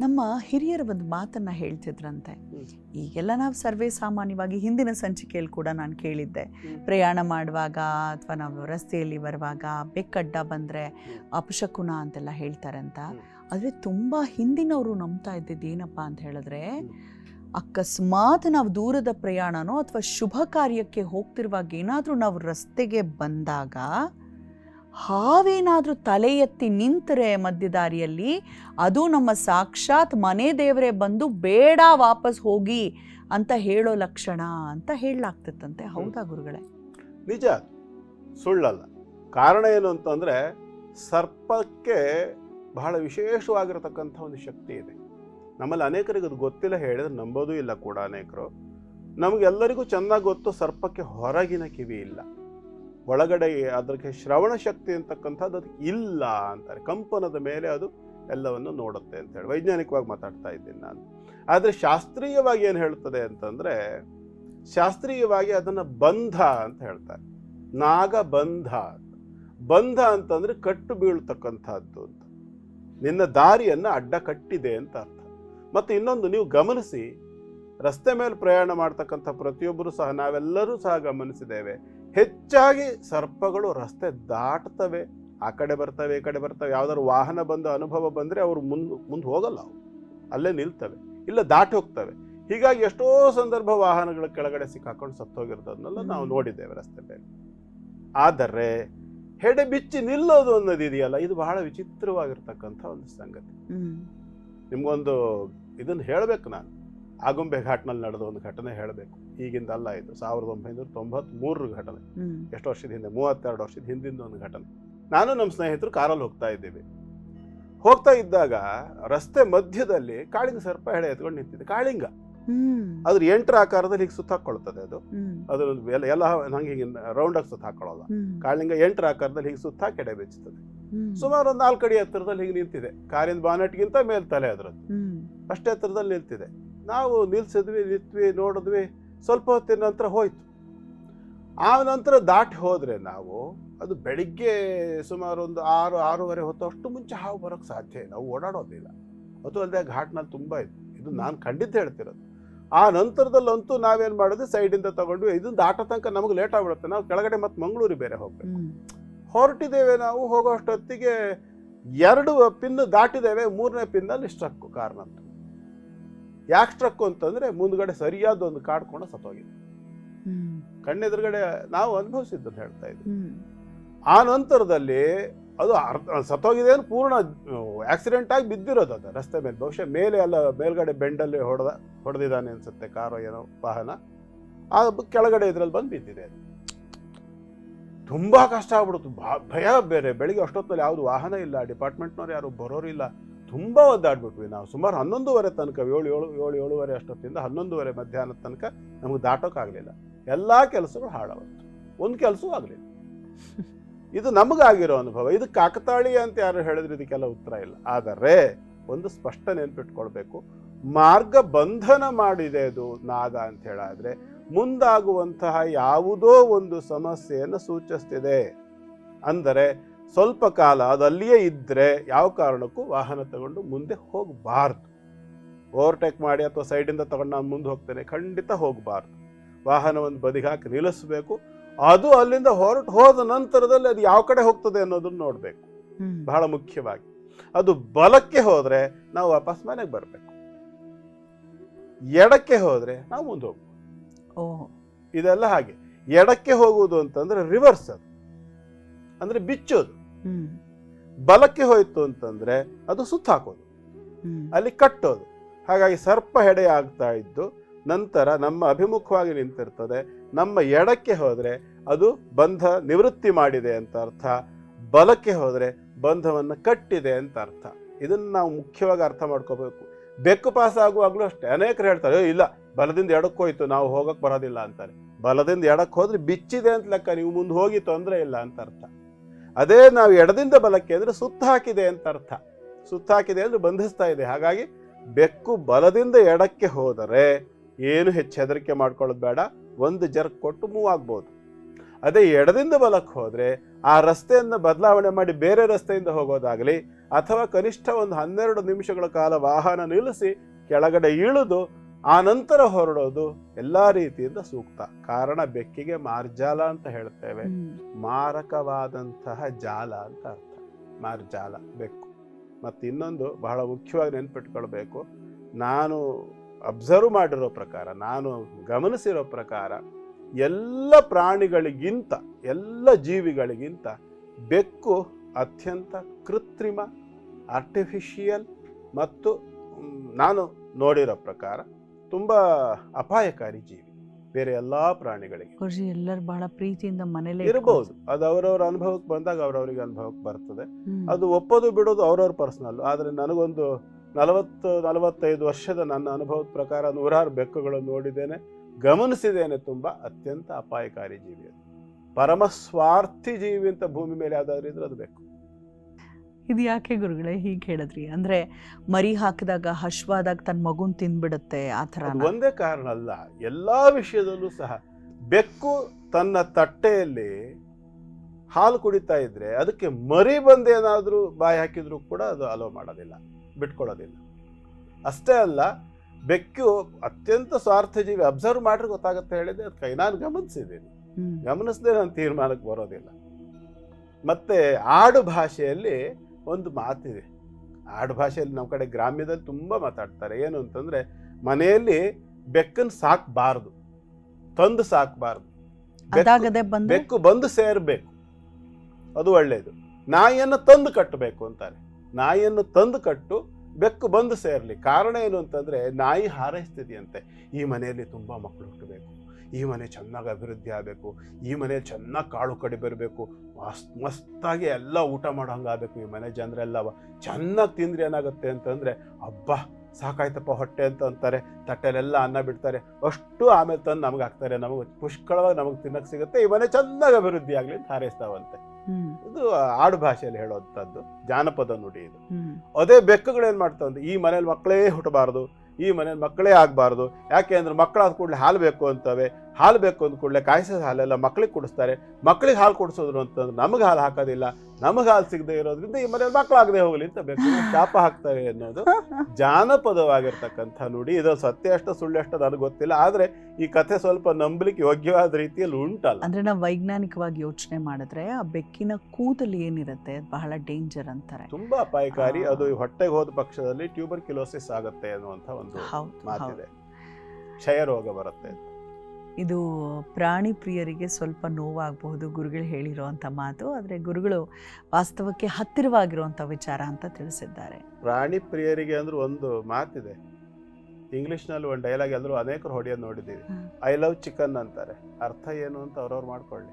ನಮ್ಮ ಹಿರಿಯರ ಒಂದು ಮಾತನ್ನ ಹೇಳ್ತಿದ್ರಂತೆ. ಈಗೆಲ್ಲ ನಾವು ಸರ್ವೇ ಸಾಮಾನ್ಯವಾಗಿ ಹಿಂದಿನ ಸಂಚಿಕೆಯಲ್ಲಿ ಕೂಡ ನಾನು ಕೇಳಿದ್ದೆ. ಪ್ರಯಾಣ ಮಾಡುವಾಗ ಅಥವಾ ನಾವು ರಸ್ತೆಯಲ್ಲಿ ಬರುವಾಗ ಬೆಕ್ಕಡ್ಡ ಬಂದರೆ ಅಪಶಕುನ ಅಂತೆಲ್ಲ ಹೇಳ್ತಾರೆ ಅಂತ. ಆದರೆ ತುಂಬ ಹಿಂದಿನವರು ನಂಬ್ತಾ ಇದ್ದಿದ್ದು ಏನಪ್ಪ ಅಂತ ಹೇಳಿದ್ರೆ ಅಕಸ್ಮಾತ್ ನಾವು ದೂರದ ಪ್ರಯಾಣನೋ ಅಥವಾ ಶುಭ ಕಾರ್ಯಕ್ಕೆ ಹೋಗ್ತಿರುವಾಗ ಏನಾದರೂ ನಾವು ರಸ್ತೆಗೆ ಬಂದಾಗ ಹಾವೇನಾದರೂ ತಲೆ ಎತ್ತಿ ನಿಂತರೆ ಮಧ್ಯದಾರಿಯಲ್ಲಿ ಅದು ನಮ್ಮ ಸಾಕ್ಷಾತ್ ಮನೆ ದೇವರೇ ಬಂದು ಬೇಡ ವಾಪಸ್ ಹೋಗಿ ಅಂತ ಹೇಳೋ ಲಕ್ಷಣ ಅಂತ ಹೇಳಲಾಗ್ತಿತ್ತಂತೆ. ಹೌದಾ ಗುರುಗಳೇ? ನಿಜ. ಸುಳ್ಳಲ್ಲ. ಕಾರಣ ಏನು ಅಂತಂದ್ರೆ ಸರ್ಪಕ್ಕೆ ಬಹಳ ವಿಶೇಷವಾಗಿರತಕ್ಕಂಥ ಒಂದು ಶಕ್ತಿ ಇದೆ. ನಮ್ಮಲ್ಲಿ ಅನೇಕರಿಗೆ ಅದು ಗೊತ್ತಿಲ್ಲ ಹೇಳಿದ್ರೆ ನಂಬೋದೂ ಇಲ್ಲ ಕೂಡ ಅನೇಕರು. ನಮಗೆಲ್ಲರಿಗೂ ಚೆನ್ನಾಗಿ ಗೊತ್ತು ಸರ್ಪಕ್ಕೆ ಹೊರಗಿನ ಕಿವಿ ಇಲ್ಲ. ಒಳಗಡೆ ಅದಕ್ಕೆ ಶ್ರವಣ ಶಕ್ತಿ ಅಂತಕ್ಕಂಥದ್ದು ಅದಕ್ಕೆ ಇಲ್ಲ ಅಂತಾರೆ. ಕಂಪನದ ಮೇಲೆ ಅದು ಎಲ್ಲವನ್ನು ನೋಡುತ್ತೆ ಅಂತ ಹೇಳಿ ವೈಜ್ಞಾನಿಕವಾಗಿ ಮಾತಾಡ್ತಾ ಇದ್ದೀನಿ ನಾನು. ಆದರೆ ಶಾಸ್ತ್ರೀಯವಾಗಿ ಏನು ಹೇಳ್ತದೆ ಅಂತಂದರೆ ಶಾಸ್ತ್ರೀಯವಾಗಿ ಅದನ್ನು ಬಂಧ ಅಂತ ಹೇಳ್ತಾರೆ. ನಾಗ ಬಂಧ ಅಂತಂದರೆ ಬಂಧ ಅಂತಂದ್ರೆ ಕಟ್ಟು ಬೀಳ್ತಕ್ಕಂಥದ್ದು ಅಂತ. ನಿನ್ನ ದಾರಿಯನ್ನು ಅಡ್ಡ ಕಟ್ಟಿದೆ ಅಂತ ಅರ್ಥ. ಮತ್ತು ಇನ್ನೊಂದು ನೀವು ಗಮನಿಸಿ, ರಸ್ತೆ ಮೇಲೆ ಪ್ರಯಾಣ ಮಾಡ್ತಕ್ಕಂಥ ಪ್ರತಿಯೊಬ್ಬರು ಸಹ ನಾವೆಲ್ಲರೂ ಸಹ ಗಮನಿಸಿದ್ದೇವೆ. ಹೆಚ್ಚಾಗಿ ಸರ್ಪಗಳು ರಸ್ತೆ ದಾಟ್ತವೆ. ಆ ಕಡೆ ಬರ್ತವೆ ಈ ಕಡೆ ಬರ್ತವೆ. ಯಾವ್ದಾದ್ರು ವಾಹನ ಬಂದ ಅನುಭವ ಬಂದ್ರೆ ಅವರು ಮುಂದೆ ಮುಂದೆ ಹೋಗಲ್ಲ ಅವು ಅಲ್ಲೇ ನಿಲ್ತವೆ. ಇಲ್ಲ ದಾಟಿ ಹೋಗ್ತವೆ. ಹೀಗಾಗಿ ಎಷ್ಟೋ ಸಂದರ್ಭ ವಾಹನಗಳ ಕೆಳಗಡೆ ಸಿಕ್ಕಾಕೊಂಡು ಸತ್ತೋಗಿರೋದನ್ನೆಲ್ಲ ನಾವು ನೋಡಿದ್ದೇವೆ ರಸ್ತೆ ಮೇಲೆ. ಆದರೆ ಹೆಡೆ ಬಿಚ್ಚಿ ನಿಲ್ಲೋದು ಅನ್ನೋದು ಇದೆಯಲ್ಲ ಇದು ಬಹಳ ವಿಚಿತ್ರವಾಗಿರ್ತಕ್ಕಂಥ ಒಂದು ಸಂಗತಿ. ನಿಮಗೊಂದು ನಿಮ್ಗೊಂದು ಇದನ್ನು ಹೇಳಬೇಕು ನಾನು. ಆಗುಂಬೆ ಘಾಟ್ನಲ್ಲಿ ನಡೆದ ಒಂದು ಘಟನೆ ಹೇಳಬೇಕು. ಈಗಿಂದ ಅಲ್ಲ ಇದು. ಸಾವಿರದ ಒಂಬೈನೂರ ತೊಂಬತ್ಮೂರರ ಘಟನೆ. ಎಷ್ಟು ವರ್ಷದ ಹಿಂದೆ? ಮೂವತ್ತೆರಡು ವರ್ಷದ ಹಿಂದಿಂದ ಒಂದು ಘಟನೆ. ನಾನು ನಮ್ಮ ಸ್ನೇಹಿತರು ಕಾರಲ್ಲಿ ಹೋಗ್ತಾ ಇದ್ದೀವಿ. ಹೋಗ್ತಾ ಇದ್ದಾಗ ರಸ್ತೆ ಮಧ್ಯದಲ್ಲಿ ಕಾಳಿಂಗ ಸರ್ಪ ಹೆಡೆ ಎತ್ಕೊಂಡು ನಿಂತಿದೆ. ಕಾಳಿಂಗ. ಅದ್ರ ಎಂಟರ ಆಕಾರದಲ್ಲಿ ಹೀಗೆ ಸುತ್ತ ಹಾಕೊಳ್ತದೆ ಅದು. ಅದ್ರ ಎಲ್ಲ ನಂಗೆ ಹಿಂಗೆ ರೌಂಡ್ ಆಗಿ ಸುತ್ತ ಹಾಕೊಳ್ಳಲ್ಲ ಕಾಳಿಂಗ ಎಂಟರ ಆಕಾರದಲ್ಲಿ ಹೀಗೆ ಸುತ್ತ ಕೆಡೆ ಬೆಚ್ಚುತ್ತದೆ ಸುಮಾರು ಒಂದು ನಾಲ್ಕು ಅಡಿ ಎತ್ತರದಲ್ಲಿ ಹೀಗೆ ನಿಂತಿದೆ. ಕಾರಿನ ಬಾನೆಟ್ಗಿಂತ ಮೇಲ್ ತಲೆ ಅದ್ರದ್ದು ಅಷ್ಟೇ ಎತ್ತರದಲ್ಲಿ ನಿಂತಿದೆ. ನಾವು ನಿಲ್ಸಿದ್ವಿ ನಿಂತ್ವಿ ನೋಡಿದ್ವಿ. ಸ್ವಲ್ಪ ಹೊತ್ತಿನ ನಂತರ ಹೋಯ್ತು. ಆ ನಂತರ ದಾಟಿ ಹೋದರೆ ನಾವು ಅದು ಬೆಳಿಗ್ಗೆ ಸುಮಾರು ಒಂದು ಆರು ಆರೂವರೆ ಹೊತ್ತು ಅಷ್ಟು ಮುಂಚೆ ಹಾವು ಬರೋಕ್ಕೆ ಸಾಧ್ಯ ಇಲ್ಲ. ಅವು ಓಡಾಡೋದಿಲ್ಲ. ಅದು ಅಲ್ಲದೆ ಘಾಟ್ನಲ್ಲಿ ತುಂಬ ಇತ್ತು ಇದು ನಾನು ಖಂಡಿತ ಹೇಳ್ತಿರೋದು. ಆ ನಂತರದಲ್ಲಂತೂ ನಾವೇನು ಮಾಡೋದು? ಸೈಡಿಂದ ತಗೊಂಡ್ವಿ ಇದು ದಾಟೋ ತನಕ ನಮಗೆ ಲೇಟ್ ಆಗ್ಬಿಡುತ್ತೆ. ನಾವು ಕೆಳಗಡೆ ಮತ್ತೆ ಮಂಗಳೂರಿಗೆ ಬೇರೆ ಹೋಗ್ಬೇಕು. ಹೊರಟಿದ್ದೇವೆ ನಾವು ಹೋಗೋ ಅಷ್ಟೊತ್ತಿಗೆ ಎರಡು ಪಿನ್ ದಾಟಿದ್ದೇವೆ. ಮೂರನೇ ಪಿನ್ನಲ್ಲಿ ಸ್ಟ್ರಕ್ಕು ಕಾರ್ನಂತ ಯಾಕೆ ಸ್ಟ್ರಕ್ ಅಂತಂದ್ರೆ ಮುಂದ್ಗಡೆ ಸರಿಯಾದ ಒಂದು ಕಾಡ್ಕೊಂಡು ಸತ್ತೋಗಿದೆ. ಕಣ್ಣೆದುರುಗಡೆ ನಾವು ಅನುಭವಿಸಿದ್ದು ಹೇಳ್ತಾ ಇದ್ವಿ ಆ ನಂತರದಲ್ಲಿ ಅದು ಅರ್ಧ ಸತ್ತೋಗಿದೆ ಅಂದ್ರೆ ಪೂರ್ಣ ಆಕ್ಸಿಡೆಂಟ್ ಆಗಿ ಬಿದ್ದಿರೋದು ಅದು. ರಸ್ತೆ ಮೇಲೆ ಬಹುಶಃ ಮೇಲೆ ಎಲ್ಲ ಮೇಲ್ಗಡೆ ಬೆಂಡಲ್ಲಿ ಹೊಡೆದ ಹೊಡೆದಿದ್ದಾನೆ ಅನ್ಸುತ್ತೆ ಕಾರು ಏನೋ ವಾಹನ. ಆ ಕೆಳಗಡೆ ಇದ್ರಲ್ಲಿ ಬಂದು ಬಿದ್ದಿದೆ ಅದು. ತುಂಬಾ ಕಷ್ಟ ಆಗ್ಬಿಡ್ತು. ಭ- ಭಯ ಬೇರೆ. ಬೆಳಿಗ್ಗೆ ಅಷ್ಟೊತ್ತಲ್ಲಿ ಯಾವುದು ವಾಹನ ಇಲ್ಲ. ಡಿಪಾರ್ಟ್ಮೆಂಟ್ನವ್ರು ಯಾರು ಬರೋರಿಲ್ಲ ತುಂಬಾ ಒದ್ದಾಡ್ಬಿಟ್ವಿ ನಾವು. ಸುಮಾರು ಹನ್ನೊಂದುವರೆ ತನಕ, ಏಳು ಏಳು ಏಳು, ಏಳುವರೆ ಅಷ್ಟೊತ್ತಿಂದ ಹನ್ನೊಂದುವರೆ ಮಧ್ಯಾಹ್ನದ ತನಕ ನಮಗೆ ದಾಟೋಕ್ಕಾಗಲಿಲ್ಲ ಎಲ್ಲ ಕೆಲಸಗಳು ಹಾಳಾಗುತ್ತೆ ಒಂದು ಕೆಲಸವೂ ಆಗಲಿಲ್ಲ. ಇದು ನಮಗಾಗಿರೋ ಅನುಭವ. ಇದು ಕಾಕತಾಳಿ ಅಂತ ಯಾರು ಹೇಳಿದ್ರೆ ಇದಕ್ಕೆಲ್ಲ ಉತ್ತರ ಇಲ್ಲ. ಆದರೆ ಒಂದು ಸ್ಪಷ್ಟ ನೆನ್ಪಿಟ್ಕೊಳ್ಬೇಕು. ಮಾರ್ಗ ಬಂಧನ ಮಾಡಿದೆ ಅದು ನಾಗ ಅಂತ ಹೇಳಾದರೆ ಮುಂದಾಗುವಂತಹ ಯಾವುದೋ ಒಂದು ಸಮಸ್ಯೆಯನ್ನು ಸೂಚಿಸ್ತಿದೆ. ಅಂದರೆ ಸ್ವಲ್ಪ ಕಾಲ ಅದಲ್ಲಿಯೇ ಇದ್ದರೆ ಯಾವ ಕಾರಣಕ್ಕೂ ವಾಹನ ತಗೊಂಡು ಮುಂದೆ ಹೋಗಬಾರ್ದು. ಓವರ್ಟೇಕ್ ಮಾಡಿ ಅಥವಾ ಸೈಡಿಂದ ತಗೊಂಡು ನಾನು ಮುಂದೆ ಹೋಗ್ತೇನೆ ಖಂಡಿತ ಹೋಗಬಾರ್ದು. ವಾಹನವನ್ನು ಬದಿಗೆ ಹಾಕಿ ನಿಲ್ಲಿಸಬೇಕು. ಅದು ಅಲ್ಲಿಂದ ಹೊರಟು ಹೋದ ನಂತರದಲ್ಲಿ ಅದು ಯಾವ ಕಡೆ ಹೋಗ್ತದೆ ಅನ್ನೋದನ್ನು ನೋಡಬೇಕು. ಬಹಳ ಮುಖ್ಯವಾಗಿ. ಅದು ಬಲಕ್ಕೆ ಹೋದರೆ ನಾವು ವಾಪಸ್ ಮನೆಗೆ ಬರಬೇಕು. ಎಡಕ್ಕೆ ಹೋದರೆ ನಾವು ಮುಂದೆ ಹೋಗ್ಬೇಕು. ಓ. ಇದೆಲ್ಲ ಹಾಗೆ. ಎಡಕ್ಕೆ ಹೋಗುವುದು ಅಂತಂದ್ರೆ ರಿವರ್ಸ್ ಅದು. ಅಂದ್ರೆ ಬಿಚ್ಚೋದು. ಬಲಕ್ಕೆ ಹೋಯಿತು ಅಂತಂದ್ರೆ ಅದು ಸುತ್ತ ಹಾಕೋದು. ಹ್ಮ್. ಅಲ್ಲಿ ಕಟ್ಟೋದು. ಹಾಗಾಗಿ ಸರ್ಪ ಹೆಡೆ ಆಗ್ತಾ ಇದ್ದು ನಂತರ ನಮ್ಮ ಅಭಿಮುಖವಾಗಿ ನಿಂತಿರ್ತದೆ. ನಮ್ಮ ಎಡಕ್ಕೆ ಹೋದ್ರೆ ಅದು ಬಂಧ ನಿವೃತ್ತಿ ಮಾಡಿದೆ ಅಂತ ಅರ್ಥ. ಬಲಕ್ಕೆ ಹೋದ್ರೆ ಬಂಧವನ್ನು ಕಟ್ಟಿದೆ ಅಂತ ಅರ್ಥ. ಇದನ್ನ ನಾವು ಮುಖ್ಯವಾಗಿ ಅರ್ಥ ಮಾಡ್ಕೋಬೇಕು. ಬೆಕ್ಕು ಪಾಸ್ ಆಗುವಾಗಲೂ ಅಷ್ಟೇ. ಅನೇಕರು ಹೇಳ್ತಾರೆ "ಏ, ಇಲ್ಲ ಬಲದಿಂದ ಎಡಕ್ಕೆ ಹೋಯ್ತು ನಾವು ಹೋಗಕ್ ಬರೋದಿಲ್ಲ ಅಂತಾರೆ. ಬಲದಿಂದ ಎಡಕ್ಕೆ ಹೋದ್ರೆ ಬಿಚ್ಚಿದೆ ಅಂತ ಲೆಕ್ಕ ನೀವು ಮುಂದೆ ಹೋಗಿ ತೊಂದರೆ ಇಲ್ಲ ಅಂತ ಅರ್ಥ. ಅದೇ ನಾವು ಎಡದಿಂದ ಬಲಕ್ಕೆ ಅಂದರೆ ಸುತ್ತ ಹಾಕಿದೆ ಅಂತ ಅರ್ಥ. ಸುತ್ತ ಹಾಕಿದೆ ಅಂದರೆ ಬಂಧಿಸ್ತಾ ಇದೆ. ಹಾಗಾಗಿ ಬೆಕ್ಕು ಬಲದಿಂದ ಎಡಕ್ಕೆ ಹೋದರೆ ಏನು ಹೆಚ್ಚು ಹೆದರಿಕೆ ಮಾಡ್ಕೊಳ್ಳೋದು ಬೇಡ. ಒಂದು ಜರ್ಕ್ ಕೊಟ್ಟು ಮೂವ್ ಆಗ್ಬೋದು. ಅದೇ ಎಡದಿಂದ ಬಲಕ್ಕೆ ಹೋದರೆ ಆ ರಸ್ತೆಯನ್ನು ಬದಲಾವಣೆ ಮಾಡಿ ಬೇರೆ ರಸ್ತೆಯಿಂದ ಹೋಗೋದಾಗಲಿ ಅಥವಾ ಕನಿಷ್ಠ ಒಂದು ಹನ್ನೆರಡು ನಿಮಿಷಗಳ ಕಾಲ ವಾಹನ ನಿಲ್ಲಿಸಿ ಕೆಳಗಡೆ ಇಳಿದು ಆ ನಂತರ ಹೊರಡೋದು ಎಲ್ಲಾ ರೀತಿಯಿಂದ ಸೂಕ್ತ. ಕಾರಣ ಬೆಕ್ಕಿಗೆ ಮಾರ್ಜಾಲ ಅಂತ ಹೇಳ್ತೇವೆ. ಮಾರಕವಾದಂತಹ ಜಾಲ ಅಂತ ಅರ್ಥ. ಮಾರ್ಜಾಲ ಬೆಕ್ಕು. ಮತ್ತು ಇನ್ನೊಂದು ಬಹಳ ಮುಖ್ಯವಾಗಿ ನೆನ್ಪಿಟ್ಕೊಳ್ಬೇಕು. ನಾನು ಅಬ್ಸರ್ವ್ ಮಾಡಿರೋ ಪ್ರಕಾರ ನಾನು ಗಮನಿಸಿರೋ ಪ್ರಕಾರ ಎಲ್ಲ ಪ್ರಾಣಿಗಳಿಗಿಂತ ಎಲ್ಲ ಜೀವಿಗಳಿಗಿಂತ ಬೆಕ್ಕು ಅತ್ಯಂತ ಕೃತ್ರಿಮ ಆರ್ಟಿಫಿಷಿಯಲ್ ಮತ್ತು ನಾನು ನೋಡಿರೋ ಪ್ರಕಾರ ತುಂಬ ಅಪಾಯಕಾರಿ ಜೀವಿ. ಬೇರೆ ಎಲ್ಲಾ ಪ್ರಾಣಿಗಳಿಗೆ. ಗುರುಜಿ ಎಲ್ಲರೂ ಬಹಳ ಪ್ರೀತಿಯಿಂದ ಮನೇಲೆ ಇರಬಹುದು ಅದು ಅವರವರ ಅನುಭವಕ್ಕೆ ಬಂದಾಗ ಅವರವರಿಗೆ ಅನುಭವಕ್ಕೆ ಬರ್ತದೆ. ಅದು ಒಪ್ಪೋದು ಬಿಡೋದು ಅವ್ರವ್ರ ಪರ್ಸನಲ್. ಆದರೆ ನನಗೊಂದು ನಲವತ್ತು ನಲವತ್ತೈದು ವರ್ಷದ ನನ್ನ ಅನುಭವದ ಪ್ರಕಾರ ನೂರಾರು ಬೆಕ್ಕುಗಳನ್ನು ನೋಡಿದ್ದೇನೆ. ಗಮನಿಸಿದ್ದೇನೆ ತುಂಬ. ಅತ್ಯಂತ ಅಪಾಯಕಾರಿ ಜೀವಿ ಅದು. ಪರಮ ಸ್ವಾರ್ಥಿ ಜೀವಿ ಅಂತ ಭೂಮಿ ಮೇಲೆ ಯಾವ್ದಾದ್ರು ಇದ್ರೆ ಅದು ಬೆಕ್ಕು. ಇದು ಯಾಕೆ ಗುರುಗಳೇ ಹೀಗೆ ಹೇಳಿದ್ರಿ? ಅಂದ್ರೆ ಮರಿ ಹಾಕಿದಾಗ ಹಶ್ವಾದಾಗ ತನ್ನ ಮಗುನ್ ತಿಂದ್ಬಿಡುತ್ತೆ ಆ ಥರ ಒಂದೇ ಕಾರಣ ಅಲ್ಲ. ಎಲ್ಲಾ ವಿಷಯದಲ್ಲೂ ಸಹ ಬೆಕ್ಕು ತನ್ನ ತಟ್ಟೆಯಲ್ಲಿ ಹಾಲು ಕುಡಿತಾ ಇದ್ರೆ ಅದಕ್ಕೆ ಮರಿ ಬಂದೇನಾದರೂ ಬಾಯಿ ಹಾಕಿದ್ರು ಕೂಡ ಅದು ಅಲೋ ಮಾಡೋದಿಲ್ಲ ಬಿಟ್ಕೊಳ್ಳೋದಿಲ್ಲ. ಅಷ್ಟೇ ಅಲ್ಲ ಬೆಕ್ಕು ಅತ್ಯಂತ ಸ್ವಾರ್ಥಜೀವಿ ಅಬ್ಸರ್ವ್ ಮಾಡ್ರೆ ಗೊತ್ತಾಗುತ್ತೆ ಹೇಳಿದೆ ಅದು ಕೈ ನಾನು ಗಮನಿಸಿದ್ದೀನಿ. ಗಮನಿಸದೆ ನಾನು ತೀರ್ಮಾನಕ್ಕೆ ಬರೋದಿಲ್ಲ. ಮತ್ತೆ ಆಡು ಭಾಷೆಯಲ್ಲಿ ಒಂದು ಮಾತಿದೆ. ಆಡು ಭಾಷೆಯಲ್ಲಿ ನಮ್ಮ ಕಡೆ ಗ್ರಾಮ್ಯದಲ್ಲಿ ತುಂಬ ಮಾತಾಡ್ತಾರೆ. ಏನು ಅಂತಂದರೆ ಮನೆಯಲ್ಲಿ ಬೆಕ್ಕನ್ನು ಸಾಕಬಾರ್ದು. ತಂದು ಸಾಕಬಾರ್ದು. ಬೆಕ್ಕು ಬಂದು? ಸೇರಬೇಕು. ಅದು ಒಳ್ಳೆಯದು ನಾಯಿಯನ್ನು ತಂದು ಕಟ್ಟಬೇಕು ಅಂತಾರೆ. ನಾಯಿಯನ್ನು ತಂದು ಕಟ್ಟು ಬೆಕ್ಕು ಬಂದು ಸೇರಲಿ. ಕಾರಣ ಏನು ಅಂತಂದರೆ ನಾಯಿ ಹಾರೈಸ್ತಿದೆಯಂತೆ. ಈ ಮನೆಯಲ್ಲಿ ತುಂಬ ಮಕ್ಕಳು ಹುಟ್ಟಬೇಕು. ಈ ಮನೆ ಚೆನ್ನಾಗಿ ಅಭಿವೃದ್ಧಿ ಆಗಬೇಕು ಈ ಮನೆ ಚೆನ್ನಾಗಿ ಕಾಳು ಕಡಿ ಬರಬೇಕು ಮಸ್ತ್ ಮಸ್ತಾಗಿ ಎಲ್ಲ ಊಟ ಮಾಡೋ ಹಂಗಾಗಬೇಕು ಈ ಮನೆ ಜನರೆಲ್ಲ ಚೆನ್ನಾಗಿ ತಿಂದ್ರೆ ಏನಾಗುತ್ತೆ ಅಂತಂದ್ರೆ ಅಬ್ಬಾ ಸಾಕಾಯ್ತಪ್ಪ ಹೊಟ್ಟೆ ಅಂತ ಅಂತಾರೆ ತಟ್ಟೆಲೆಲ್ಲ ಅನ್ನ ಬಿಡ್ತಾರೆ ಅಷ್ಟು ಆಮೇಲೆ ತಂದು ನಮ್ಗೆ ಹಾಕ್ತಾರೆ ನಮಗೆ ಪುಷ್ಕಳವಾಗಿ ನಮಗೆ ತಿನ್ನಕ್ಕೆ ಸಿಗುತ್ತೆ ಈ ಮನೆ ಚೆನ್ನಾಗಿ ಅಭಿವೃದ್ಧಿ ಆಗಲಿ ಅಂತ ಹಾರೈಸ್ತಾವಂತೆ. ಇದು ಆಡು ಭಾಷೆಯಲ್ಲಿ ಹೇಳುವಂಥದ್ದು ಜಾನಪದ ನುಡಿ ಇದು. ಅದೇ ಬೆಕ್ಕುಗಳು ಏನು ಮಾಡ್ತಾವಂದ್ರೆ ಈ ಮನೇಲಿ ಮಕ್ಕಳೇ ಹುಟ್ಟಬಾರ್ದು ಈ ಮನೆಯ ಮಕ್ಕಳೇ ಆಗಬಾರ್ದು. ಯಾಕೆ ಅಂದ್ರೆ ಮಕ್ಕಳಾದ ಕೂಡಲೇ ಹಾಲು ಬೇಕು ಅಂತವೆ. ಹಾಲು ಬೇಕು ಅಂದ ಕೂಡಲೇ ಕಾಯಿಸಿದ ಹಾಲೆಲ್ಲ ಮಕ್ಕಳಿಗೆ ಕುಡಿಸ್ತಾರೆ. ಮಕ್ಕಳಿಗೆ ಹಾಲು ಕುಡಿಸೋದ್ರು ಅಂತಂದ್ರೆ ನಮಗೆ ಹಾಲು ಹಾಕೋದಿಲ್ಲ. ನಮಗೆ ಹಾಲು ಸಿಗದೆ ಇರೋದ್ರಿಂದ ಈ ಮನೇಲಿ ಮಕ್ಕಳಾಗದೆ ಹೋಗಲಿ ಅಂತ ಬೇಕು. ಶಾಪ ಹಾಕ್ತವೆ ಅನ್ನೋದು ಜಾನಪದವಾಗಿರ್ತಕ್ಕಂಥ ನುಡಿ. ಇದು ಸತ್ಯ ಅಷ್ಟು ಸುಳ್ಳು ಅಷ್ಟು ನನಗೆ ಗೊತ್ತಿಲ್ಲ. ಆದರೆ ಈ ಕಥೆ ಸ್ವಲ್ಪ ನಂಬಲಿಕ್ಕೆ ಯೋಗ್ಯವಾದ ರೀತಿಯಲ್ಲಿ ಉಂಟಲ್ಲ. ಅಂದ್ರೆ ನಾವು ವೈಜ್ಞಾನಿಕವಾಗಿ ಯೋಚನೆ ಮಾಡಿದ್ರೆ ಆ ಬೆಕ್ಕಿನ ಕೂದಲು ಏನಿರುತ್ತೆ ಬಹಳ ಡೇಂಜರ್ ಅಂತಾರೆ. ತುಂಬಾ ಅಪಾಯಕಾರಿ. ಅದು ಹೊಟ್ಟೆಗೆ ಹೋದ ಪಕ್ಷದಲ್ಲಿ ಟ್ಯೂಬರ್ ಕಿಲೋಸಿಸ್ ಆಗುತ್ತೆ ಅನ್ನುವಂಥ ಒಂದು ಮಾತಿದೆ. ಕ್ಷಯ ರೋಗ ಬರುತ್ತೆ ಇದು ಪ್ರಾಣಿ ಪ್ರಿಯರಿಗೆ ಸ್ವಲ್ಪ ನೋವಾಗಬಹುದು ಗುರುಗಳು ಹೇಳಿರುವಂಥ ಮಾತು. ಆದರೆ ಗುರುಗಳು ವಾಸ್ತವಕ್ಕೆ ಹತ್ತಿರವಾಗಿರುವಂಥ ವಿಚಾರ ಅಂತ ತಿಳಿಸಿದ್ದಾರೆ. ಪ್ರಾಣಿ ಪ್ರಿಯರಿಗೆ ಅಂದ್ರೆ ಒಂದು ಮಾತಿದೆ. ಇಂಗ್ಲಿಷ್ನಲ್ಲಿ ಒಂದು ಡೈಲಾಗ್ ಎಲ್ಲರೂ ಅನೇಕರು ಹೊಡೆಯೋದು ನೋಡಿದ್ದೀವಿ. ಐ ಲವ್ ಚಿಕನ್ ಅಂತಾರೆ. ಅರ್ಥ ಏನು ಅಂತ ಅವ್ರವ್ರು ಮಾಡ್ಕೊಳ್ಳಿ.